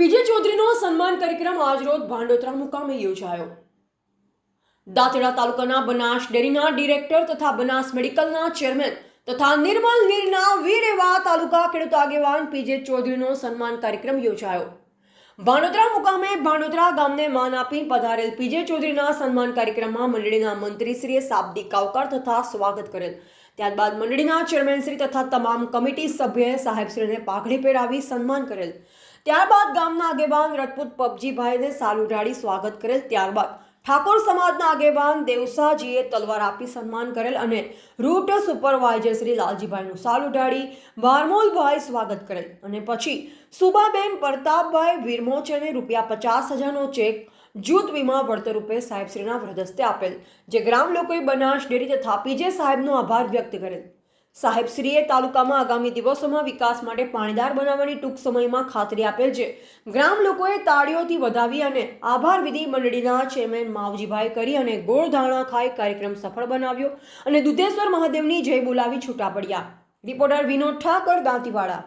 PJ ચૌધરીનો સન્માન કાર્યક્રમ આજરોજ ભાંડોતરા મુકામે યોજાયો. દાંતેડા તાલુકાના બનાસ ડેરીના ડિરેક્ટર તથા બનાસ મેડિકલના ચેરમેન તથા નિર્મલ નીરના વીર એવા તાલુકા ખેડૂત આગેવાન પીજે ચૌધરીનો સન્માન કાર્યક્રમ યોજાયો. ભાંડોદરા મુકામે ભાંડોદરા ગામને માન આપી પધારેલ પીજે ચૌધરીના સન્માન કાર્યક્રમમાં મંડળીના મંત્રીશ્રીએ શાબ્દિક આવકાર તથા સ્વાગત કરેલ. ત્યારબાદ મંડળીના ચેરમેનશ્રી તથા તમામ કમિટી સભ્યએ સાહેબશ્રીને પાઘડી પહેરાવી સન્માન કરેલ. ત્યારબાદ ગામના આગેવાન રજપૂત પબજીભાઈને સાલ ઉઢાડી સ્વાગત કરેલ. ત્યારબાદ ઠાકોર સમાજના આગેવાન દેવસાજીએ તલવાર આપી સન્માન કરેલ અને રૂટ સુપરવાઇઝર શ્રી લાલજીભાઈનું સાલ ઉઢાડી વારમોલભાઈ સ્વાગત કરેલ. અને પછી સુબાબેન પ્રતાપભાઈ વિરમોચને રૂપિયા પચાસ હજારનો ચેક જૂથ વીમા વળતર રૂપે સાહેબશ્રીના વ્રદસ્તે આપેલ, જે ગ્રામ લોકોએ બનાસ ડેરી તથા પીજે સાહેબનો આભાર વ્યક્ત કરેલ. સાહેબશ્રીએ તાલુકામાં આગામી દિવસોમાં વિકાસ માટે પાણીદાર બનાવવાની ટૂંક સમયમાં ખાતરી આપેલ છે. ગ્રામ લોકોએ તાળીઓથી વધાવી અને આભાર વિધિ મંડળીના ચેરમેન માવજીભાઈ કરી અને ગોળ ધાણા ખાઈ કાર્યક્રમ સફળ બનાવ્યો અને દુધેશ્વર મહાદેવની જય બોલાવી છૂટા પડ્યા. રિપોર્ટર વિનોદ ઠાકર, દાંતીવાડા.